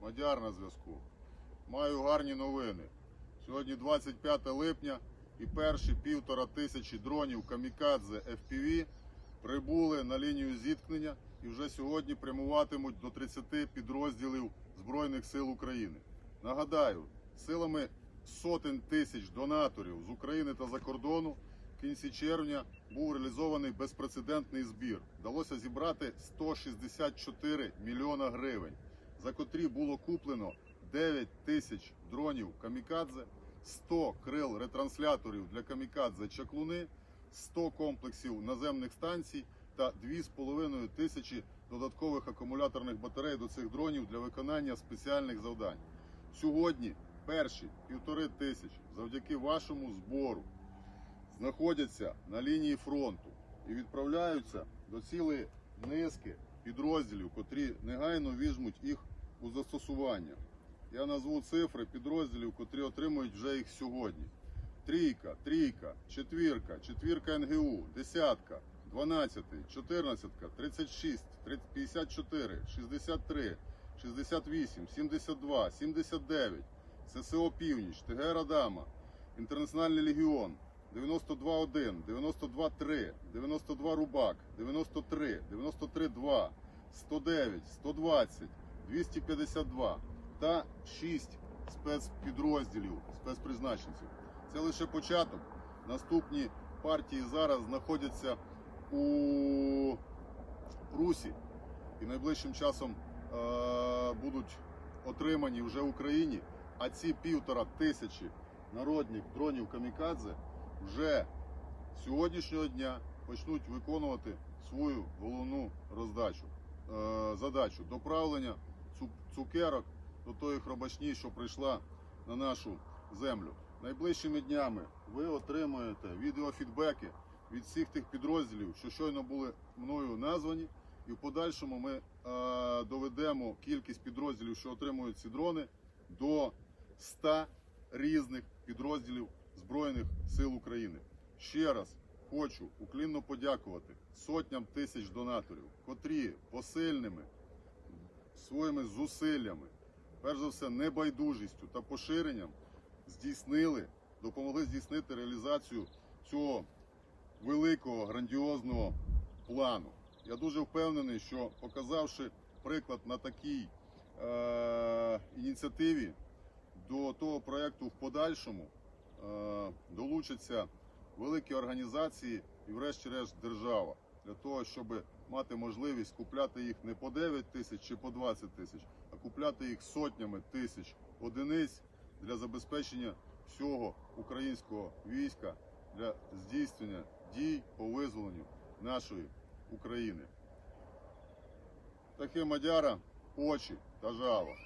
Мадяр на зв'язку. Маю гарні новини. Сьогодні 25 липня і перші півтора тисячі дронів Камікадзе FPV прибули на лінію зіткнення і вже сьогодні прямуватимуть до 30 підрозділів Збройних сил України. Нагадаю, силами сотень тисяч донаторів з України та за кордону в кінці червня був реалізований безпрецедентний збір. Вдалося зібрати 164 мільйона гривень, за котрі було куплено 9 тисяч дронів камікадзе, 100 крил ретрансляторів для камікадзе чаклуни, 100 комплексів наземних станцій та 2,5 тисячі додаткових акумуляторних батарей до цих дронів для виконання спеціальних завдань. Сьогодні перші півтори тисячі завдяки вашому збору знаходяться на лінії фронту і відправляються до цілої низки підрозділів, котрі негайно візьмуть їх у застосування. Я назву цифри підрозділів, котрі отримують вже їх сьогодні. Трійка, трійка, четвірка, четвірка НГУ, десятка, дванадцятий, чотирнадцятка, тридцять шість, п'ятдесят чотири, шістдесят три, шістдесят вісім, сімдесят два, сімдесят дев'ять, ССО Північ, ТГ Радама, Інтернаціональний легіон, 92-1, 92-3, 92 Рубак, 93, 93-2, 109, 120, 252 та 6 спецпідрозділів, спецпризначенців. Це лише початок. Наступні партії зараз знаходяться у Прусі і найближчим часом е, будуть отримані вже в Україні. А ці півтора тисячі народних дронів камікадзе вже з сьогоднішнього дня почнуть виконувати свою головну роздачу, е, задачу доправлення цукерок до тої хробачні, що прийшла на нашу землю. Найближчими днями ви отримаєте відеофідбеки від всіх тих підрозділів, що щойно були мною названі, і в подальшому ми е, доведемо кількість підрозділів, що отримують ці дрони, до 100 різних підрозділів Збройних сил України. Ще раз хочу уклінно подякувати сотням тисяч донаторів, котрі посильними своїми зусиллями, перш за все, небайдужістю та поширенням здійснили, допомогли здійснити реалізацію цього великого грандіозного плану. Я дуже впевнений, що показавши приклад на такій е- ініціативі, до того проєкту в подальшому долучаться великі організації і, врешті-решт, держава для того, щоб мати можливість купляти їх не по 9 тисяч чи по 20 тисяч, а купляти їх сотнями тисяч одиниць для забезпечення всього українського війська для здійснення дій по визволенню нашої України. Таке мадяра, очі та жало.